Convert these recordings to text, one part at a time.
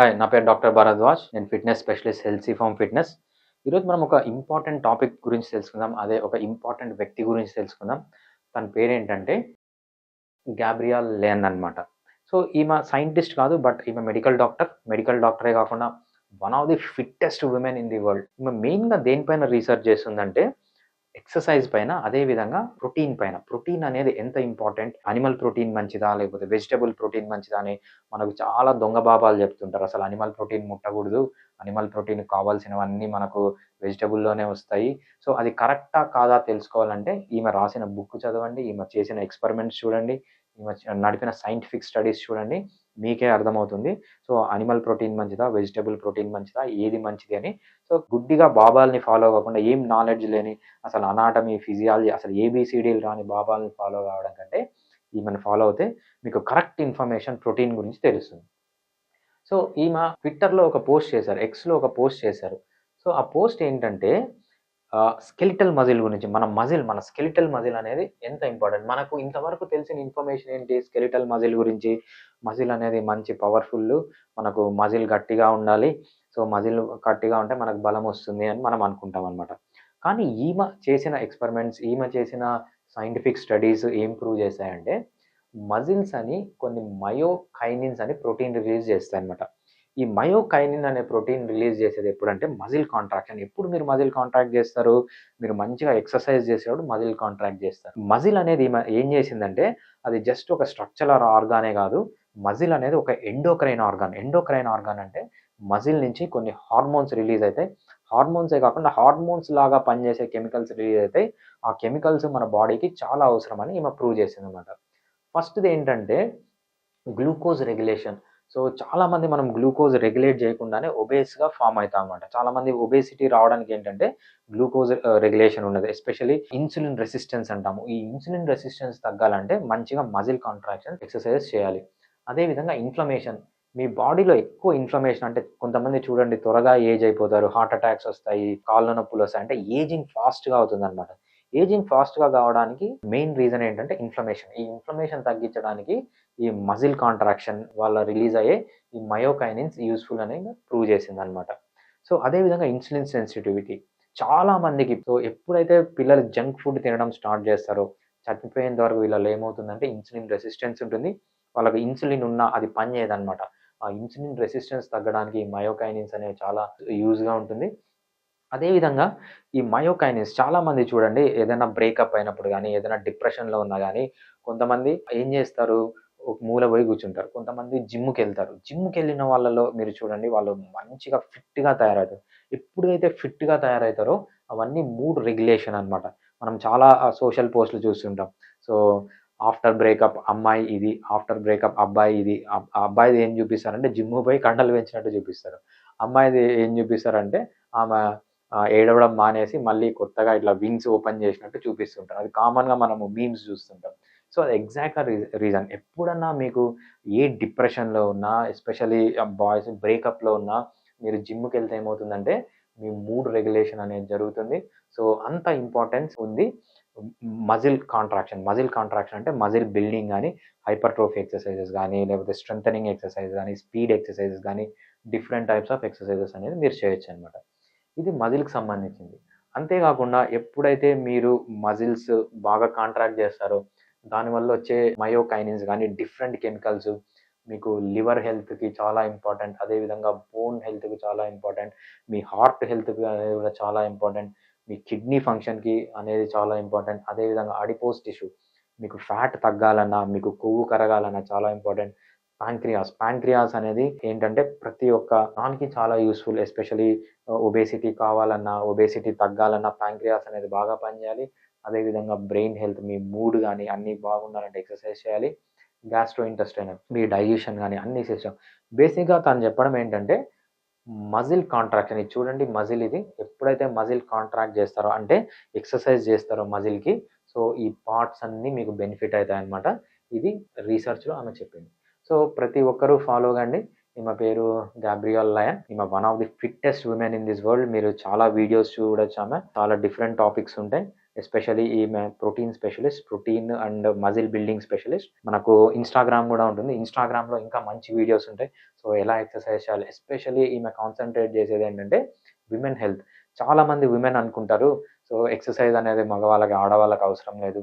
Hi నా పేరు doctor Bharadwaj. నేను fitness specialist healthy form fitness. ఈరోజు మనం ఒక ఇంపార్టెంట్ టాపిక్ గురించి తెలుసుకుందాం. అదే ఒక ఇంపార్టెంట్ వ్యక్తి గురించి తెలుసుకుందాం. తన పేరేంటంటే గ్యాబ్రియల్ లేన్ అన్నమాట. సో ఈమె సైంటిస్ట్ కాదు బట్ ఈమె మెడికల్ డాక్టర్. మెడికల్ డాక్టరే కాకుండా one of the fittest women in the world. ఈమె మెయిన్గా దేనిపైన రీసెర్చ్ చేస్తుందంటే ఎక్సర్సైజ్ పైన అదే విధంగా ప్రోటీన్ పైన. ప్రోటీన్ అనేది ఎంత ఇంపార్టెంట్? అనిమల్ ప్రోటీన్ మంచిదా? లేకపోతే వెజిటబుల్ ప్రోటీన్ మంచిదా అని మనకు చాలా దొంగ బాబాలు చెప్తుంటారు. అసలు అనిమల్ ప్రోటీన్ ముట్టకూడదు. అనిమల్ ప్రోటీన్ కావాల్సినవన్నీ మనకు వెజిటబుల్లోనే వస్తాయి. సో అది కరెక్టా కాదా తెలుసుకోవాలంటే ఈమె రాసిన బుక్ చదవండి. ఈమె చేసిన ఎక్స్పెరిమెంట్స్ చూడండి. ఈమె నడిపిన సైంటిఫిక్ స్టడీస్ చూడండి. మీకే అర్థమవుతుంది. సో అనిమల్ ప్రోటీన్ మంచిదా వెజిటబుల్ ప్రోటీన్ మంచిదా ఏది మంచిది అని. సో గుడ్డిగా బాబాల్ని ఫాలో కాకుండా ఏం నాలెడ్జ్ లేని అసలు అనాటమీ ఫిజియాలజీ అసలు ఏబిసిడీలు రాని బాబాల్ని ఫాలో కావడం కంటే ఈమెను ఫాలో అవుతే మీకు కరెక్ట్ ఇన్ఫర్మేషన్ ప్రోటీన్ గురించి తెలుస్తుంది. సో ఈమె ట్విట్టర్లో ఒక పోస్ట్ చేశారు ఎక్స్లో ఒక పోస్ట్ చేశారు. సో ఆ పోస్ట్ ఏంటంటే స్కెలిటల్ మజిల్ గురించి మన మజిల్ మన స్కెలిటల్ మజిల్ అనేది ఎంత ఇంపార్టెంట్ మనకు ఇంతవరకు తెలిసిన ఇన్ఫర్మేషన్ ఏంటి? స్కెలిటల్ మజిల్ గురించి మజిల్ అనేది మంచి పవర్ఫుల్ మనకు మజిల్ గట్టిగా ఉండాలి. సో మజిల్ గట్టిగా ఉంటే మనకు బలం వస్తుంది అని మనం అనుకుంటాం అనమాట కానీ ఈమె చేసిన ఎక్స్పెరిమెంట్స్ ఈమె చేసిన సైంటిఫిక్ స్టడీస్ ఏం ప్రూవ్ చేశాయంటే మజిల్స్ అని కొన్ని మయోకైనిన్స్ అని ప్రోటీన్ రిలీజ్ చేస్తాయి అనమాట ఈ మయోకైనిన్ అనే ప్రోటీన్ రిలీజ్ చేసేది ఎప్పుడంటే మజిల్ కాంట్రాక్షన్. ఎప్పుడు మీరు మజిల్ కాంట్రాక్ట్ చేస్తారు? మీరు మంచిగా ఎక్సర్సైజ్ చేసేటప్పుడు మజిల్ కాంట్రాక్ట్ చేస్తారు. మజిల్ అనేది ఏం చేసిందంటే అది జస్ట్ ఒక స్ట్రక్చరల్ ఆర్గానే కాదు మజిల్ అనేది ఒక ఎండోక్రైన్ ఆర్గాన్. ఎండోక్రైన్ ఆర్గాన్ అంటే మజిల్ నుంచి కొన్ని హార్మోన్స్ రిలీజ్ అవుతాయి. హార్మోన్సే కాకుండా హార్మోన్స్ లాగా పనిచేసే కెమికల్స్ రిలీజ్ అవుతాయి. ఆ కెమికల్స్ మన బాడీకి చాలా అవసరం అని ఈమె ప్రూవ్ చేసింది అనమాట ఫస్ట్ది ఏంటంటే గ్లూకోజ్ రెగ్యులేషన్. సో చాలామంది మనం గ్లూకోజ్ రెగ్యులేట్ చేయకుండానే ఒబేస్గా ఫామ్ అవుతాం అనమాట చాలామంది ఒబేసిటీ రావడానికి ఏంటంటే గ్లూకోజ్ రెగ్యులేషన్ ఉన్నది ఎస్పెషల్లీ ఇన్సులిన్ రెసిస్టెన్స్ అంటాము. ఈ ఇన్సులిన్ రెసిస్టెన్స్ తగ్గాలంటే మంచిగా మజిల్ కాంట్రాక్షన్ ఎక్సర్సైజ్ చేయాలి. అదేవిధంగా ఇన్ఫ్లమేషన్. మీ బాడీలో ఎక్కువ ఇన్ఫ్లమేషన్ అంటే కొంతమంది చూడండి త్వరగా ఏజ్ అయిపోతారు హార్ట్ అటాక్స్ వస్తాయి కాళ్ళ నొప్పులు వస్తాయి. అంటే ఏజింగ్ ఫాస్ట్గా అవుతుంది అనమాట ఏజింగ్ ఫాస్ట్గా కావడానికి మెయిన్ రీజన్ ఏంటంటే ఇన్ఫ్లమేషన్ ఈ ఇన్ఫ్లమేషన్ తగ్గించడానికి ఈ మజిల్ కాంట్రాక్షన్ వాళ్ళ రిలీజ్ అయ్యే ఈ మయోకైనిన్స్ యూస్ఫుల్ అనేది ప్రూవ్ చేసింది అనమాట సో అదేవిధంగా ఇన్సులిన్ సెన్సిటివిటీ చాలా మందికి సో ఎప్పుడైతే పిల్లలు జంక్ ఫుడ్ తినడం స్టార్ట్ చేస్తారో చనిపోయేంత వరకు వీళ్ళలో ఏమవుతుందంటే ఇన్సులిన్ రెసిస్టెన్స్ ఉంటుంది. వాళ్ళకి ఇన్సులిన్ ఉన్నా అది పని చేయదనమాట ఆ ఇన్సులిన్ రెసిస్టెన్స్ తగ్గడానికి ఈ మయోకైనిన్స్ అనేవి చాలా యూజ్గా ఉంటుంది. అదేవిధంగా ఈ మయోకైనిస్ చాలామంది చూడండి ఏదైనా బ్రేకప్ అయినప్పుడు కానీ ఏదైనా డిప్రెషన్లో ఉన్నా కానీ కొంతమంది ఏం చేస్తారు? ఒక మూల పోయి కూర్చుంటారు. కొంతమంది జిమ్కి వెళ్తారు. జిమ్కి వెళ్ళిన వాళ్ళలో మీరు చూడండి వాళ్ళు మంచిగా ఫిట్గా తయారవుతారు. ఎప్పుడైతే ఫిట్గా తయారవుతారో అవన్నీ మూడ్ రెగ్యులేషన్ అనమాట మనం చాలా సోషల్ పోస్టులు చూస్తుంటాం. సో ఆఫ్టర్ బ్రేకప్ అమ్మాయి ఇది ఆఫ్టర్ బ్రేకప్ అబ్బాయి ఇది అబ్బాయిది ఏం చూపిస్తారంటే జిమ్ పోయి కండలు పెంచినట్టు చూపిస్తారు. అమ్మాయిది ఏం చూపిస్తారంటే ఆమె ఏడవడం మానేసి మళ్ళీ కొత్తగా ఇట్లా వింగ్స్ ఓపెన్ చేసినట్టు చూపిస్తుంటారు. అది కామన్గా మనము మీమ్స్ చూస్తుంటాం. సో అది ఎగ్జాక్ట్గా రీజన్ ఎప్పుడన్నా మీకు ఏ డిప్రెషన్లో ఉన్నా ఎస్పెషలీ బాయ్స్ బ్రేకప్లో ఉన్నా మీరు జిమ్కి వెళ్తే ఏమవుతుందంటే మీ మూడ్ రెగ్యులేషన్ అనేది జరుగుతుంది. సో అంత ఇంపార్టెన్స్ ఉంది. మజిల్ కాంట్రాక్షన్ మజిల్ కాంట్రాక్షన్ అంటే మజిల్ బిల్డింగ్ కానీ హైపర్ట్రోఫీ ఎక్సర్సైజెస్ కానీ లేకపోతే స్ట్రెంథనింగ్ ఎక్సర్సైజ్ కానీ స్పీడ్ ఎక్సర్సైజెస్ కానీ డిఫరెంట్ టైప్స్ ఆఫ్ ఎక్సర్సైజెస్ అనేది మీరు చేయొచ్చు అనమాట ఇది మజిల్కి సంబంధించింది. అంతేకాకుండా ఎప్పుడైతే మీరు మజిల్స్ బాగా కాంట్రాక్ట్ చేస్తారో దానివల్ల వచ్చే మయోకైనిన్స్ కానీ డిఫరెంట్ కెమికల్స్ మీకు లివర్ హెల్త్కి చాలా ఇంపార్టెంట్ అదేవిధంగా బోన్ హెల్త్కి చాలా ఇంపార్టెంట్ మీ హార్ట్ హెల్త్కి అనేది కూడా చాలా ఇంపార్టెంట్ మీ కిడ్నీ ఫంక్షన్కి అనేది చాలా ఇంపార్టెంట్ అదేవిధంగా అడిపోస్ టిష్యూ మీకు ఫ్యాట్ తగ్గాలన్నా మీకు కొవ్వు కరగాలన్నా చాలా ఇంపార్టెంట్ ప్యాంక్రియాస్ ప్యాంక్రియాస్ అనేది ఏంటంటే ప్రతి ఒక్క దానికి చాలా యూస్ఫుల్ ఎస్పెషలీ ఒబేసిటీ కావాలన్నా ఒబేసిటీ తగ్గాలన్నా ప్యాంక్రియాస్ అనేది బాగా పనిచేయాలి. అదేవిధంగా బ్రెయిన్ హెల్త్ మీ మూడ్ కానీ అన్నీ బాగుండాలంటే ఎక్సర్సైజ్ చేయాలి. గ్యాస్ట్రో ఇంటెస్టైన్ మీ డైజెషన్ కానీ అన్ని సిస్టమ్ బేసిక్గా తను చెప్పడం ఏంటంటే మజిల్ కాంట్రాక్షన్ ఇది చూడండి మజిల్ ఇది. ఎప్పుడైతే మజిల్ కాంట్రాక్ట్ చేస్తారో అంటే ఎక్సర్సైజ్ చేస్తారో మజిల్కి సో ఈ పార్ట్స్ అన్నీ మీకు బెనిఫిట్ అవుతాయి అనమాట ఇది రీసెర్చ్లో ఆమె చెప్పింది. సో ప్రతి ఒక్కరూ ఫాలో కండి. ఈమె పేరు గాబ్రియల్ లయన్. ఈమె one of the fittest women in this world మీరు చాలా వీడియోస్ చూడొచ్చు ఆమె చాలా డిఫరెంట్ టాపిక్స్ ఉంటాయి. ఎస్పెషల్లీ ఈమె protein specialist protein and muscle building specialist మనకు ఇన్స్టాగ్రామ్ కూడా ఉంటుంది. ఇన్స్టాగ్రామ్లో ఇంకా మంచి వీడియోస్ ఉంటాయి. సో ఎలా ఎక్సర్సైజ్ చేయాలి? ఎస్పెషల్లీ ఈమె కాన్సన్ట్రేట్ చేసేది ఏంటంటే విమెన్ హెల్త్ చాలామంది విమెన్ అనుకుంటారు. సో ఎక్సర్సైజ్ అనేది మగవాళ్ళకి ఆడవాళ్ళకి అవసరం లేదు.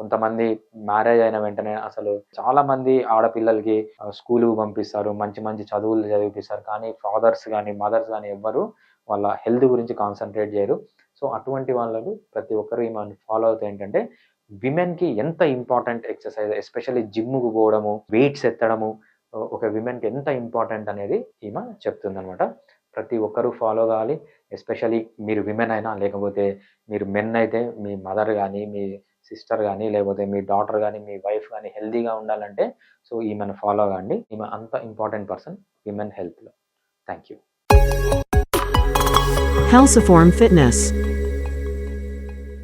కొంతమంది మ్యారేజ్ అయిన వెంటనే అసలు చాలా మంది ఆడపిల్లలకి స్కూల్ పంపిస్తారు మంచి మంచి చదువులు చదివిపిస్తారు. కానీ ఫాదర్స్ కానీ మదర్స్ కానీ ఎవ్వరు వాళ్ళ హెల్త్ గురించి కాన్సన్ట్రేట్ చేయరు. సో అటువంటి వాళ్ళకు ప్రతి ఒక్కరు ఈమె ఫాలో అవుతాయి ఏంటంటే విమెన్కి ఎంత ఇంపార్టెంట్ ఎక్సర్సైజ్ ఎస్పెషల్లీ జిమ్కు పోవడము వెయిట్స్ ఎత్తడము ఒక విమెన్కి ఎంత ఇంపార్టెంట్ అనేది ఈమె చెప్తుందనమాట ప్రతి ఒక్కరూ ఫాలో కావాలి. ఎస్పెషల్లీ మీరు విమెన్ అయినా లేకపోతే మీరు మెన్ అయితే మీ మదర్ కానీ మీ సిస్టర్ కానీ లేకపోతే మీ డాటర్ కానీ మీ వైఫ్ కానీ హెల్తీగా ఉండాలంటే సో ఈమెను ఫాలో కాండి ఈమె అంత important person women హెల్త్లో. Thank you Halciform Fitness.